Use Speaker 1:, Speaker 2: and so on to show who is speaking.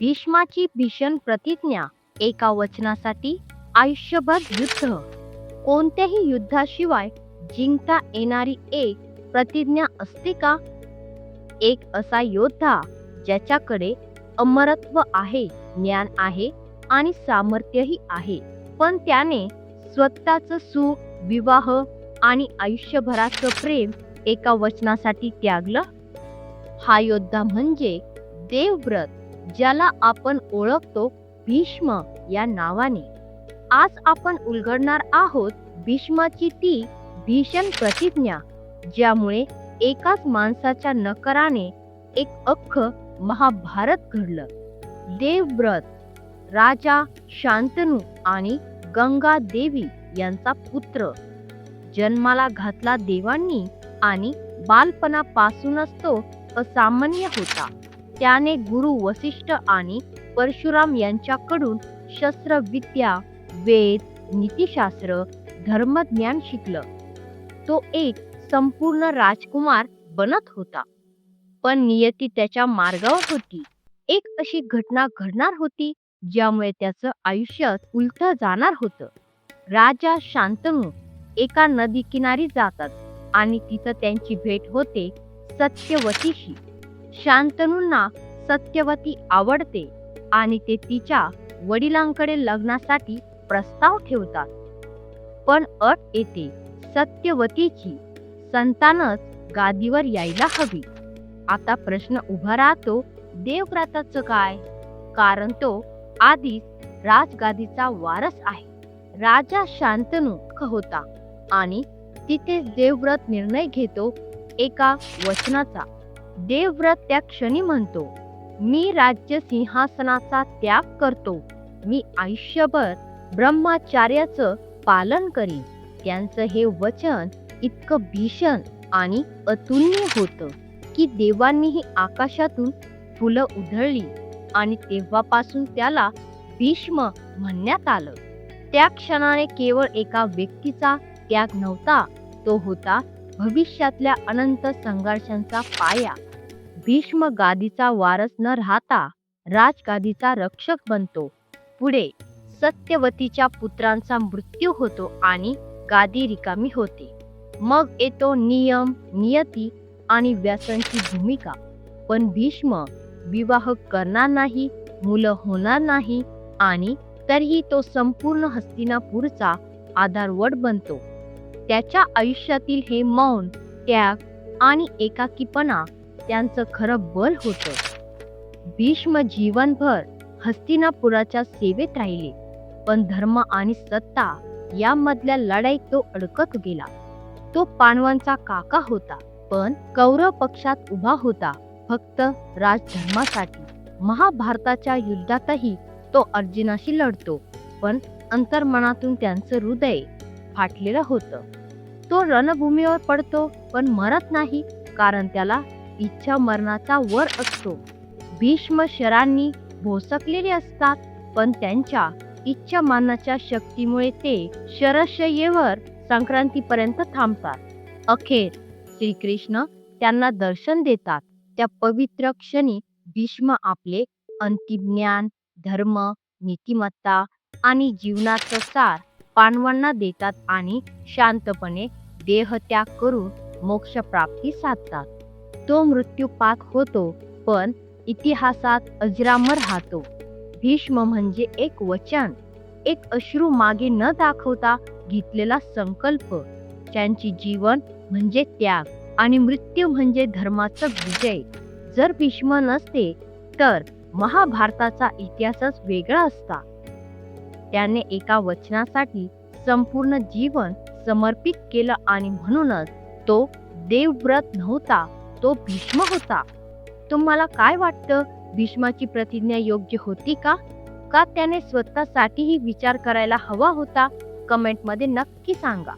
Speaker 1: भीष्माची भीषण प्रतिज्ञा एका वचनासाठी आयुष्यभर युद्ध. कोणत्याही युद्धाशिवाय जिंकता येणारी एक प्रतिज्ञा असते का? एक असा योद्धा ज्याच्याकडे अमरत्व आहे ज्ञान आहे आणि सामर्थ्यही आहे. पण त्याने स्वतःच सुख विवाह आणि आयुष्यभराचं प्रेम एका वचनासाठी त्यागलं? हा योद्धा म्हणजे देवव्रत. ज्याला आपण ओळखतो भीष्म या नावाने. आज आपण उलगडणार आहोत भीष्माची ती भीषण प्रतिज्ञा ज्यामुळे एकाच माणसाच्या नकराने एक अख्ख महाभारत घडलं. देवव्रत राजा शांतनू आणि गंगा देवी यांचा पुत्र. जन्माला घातला देवांनी आणि बालपणापासूनच तो असामान्य होता. त्याने गुरु वसिष्ठ आणि परशुराम यांच्याकडून शस्त्रविद्या वेद नीतिशास्त्र धर्मज्ञान शिकलं. तो एक संपूर्ण राजकुमार बनत होता. पण नियती त्याच्या मार्गावर होती. एक अशी घटना घडणार होती ज्यामुळे त्याचं आयुष्य उलट जाणार होतं. राजा शांतनू एका नदी किनारी जातात आणि तिथं त्यांची भेट होते सत्यवतीशी. शांतनूंना सत्यवती आवडते आणि ते तिच्या वडिलांकडे लग्नासाठी प्रस्ताव ठेवतात. पण अट येते सत्यवतीची संतानच गादीवर यायला हवी. आता प्रश्न उभा राहतो देवव्रताचं काय? कारण तो आधीच राजगादीचा वारस आहे. राजा शांतनू होता आणि तिथेच देवव्रत निर्णय घेतो एका वचनाचा. देवव्रत त्या क्षणी म्हणतो मी राज्य सिंहासनाचा त्याग करतो. मी आयुष्यभर ब्रह्माचार्याचं पालन करीन. त्यांचं हे वचन इतकं भीषण आणि अतुलनीय होतं की देवांनीही आकाशातून फुलं उधळली आणि तेव्हापासून त्याला भीष्म म्हणण्यात आलं. त्या क्षणाने केवळ एका व्यक्तीचा त्याग नव्हता तो होता भविष्यातल्या अनंत संघर्षांचा पाया. भीष्म गादीचा वारस न राहता राजगादीचा रक्षक बनतो. पुढे सत्यवतीच्या पुत्रांचा मृत्यू होतो आणि गादी रिकामी होते. मग येतो नियम नियती आणि व्यासांची भूमिका. पण भीष्म विवाह करणार नाही मुलं होणार नाही आणि तरीही तो संपूर्ण हस्तिनापूरचा आधारवड बनतो. त्याच्या आयुष्यातील हे मौन त्याग आणि एकाकीपणा त्यांचं खरं बल होतं. भीष्म जीवनभर हस्तिनापुराच्या सेवेत राहिले. पण धर्म आणि सत्ता यामधल्या लढाईत तो अडकत गेला. तो पांडवांचा काका होता पण कौरव पक्षात उभा होता फक्त राजधर्मासाठी. महाभारताच्या युद्धातही तो अर्जुनाशी लढतो पण अंतर्मनातून त्यांचं हृदय फाटलेलं होतं. तो रणभूमीवर पडतो पण मरत नाही कारण त्याला इच्छा मरणाचा वर असतो. भीष्म शरांनी भोसकलेले असतात पण त्यांच्या इच्छा मानाच्या शक्तीमुळे ते शरशय्येवर संक्रांतीपर्यंत थांबतात. अखेर श्रीकृष्ण त्यांना दर्शन देतात. त्या पवित्र क्षणी भीष्म आपले अंतिम ज्ञान धर्म नीतिमत्ता आणि जीवनाचं सार पांडवांना देतात आणि शांतपणे देहत्याग करून मोक्ष प्राप्ती साधतात. तो मृत्यू पाक होतो पण इतिहासात अजरामर राहतो. भीष्म म्हणजे एक वचन एक अश्रू मागे न दाखवता घेतलेला संकल्प. त्यांची जीवन म्हणजे त्याग आणि मृत्यू म्हणजे धर्माचा विजय. जर भीष्म नसते तर महाभारताचा इतिहासच वेगळा असता. त्याने एका वचनासाठी संपूर्ण जीवन समर्पित केलं आणि म्हणूनच तो देवव्रत नव्हता. तो भीष्म होता. तुम्हाला काय वाटतं? भीष्माची प्रतिज्ञा योग्य होती का? का त्याने स्वतःसाठीही विचार करायला हवा होता? कमेंटमध्ये नक्की सांगा.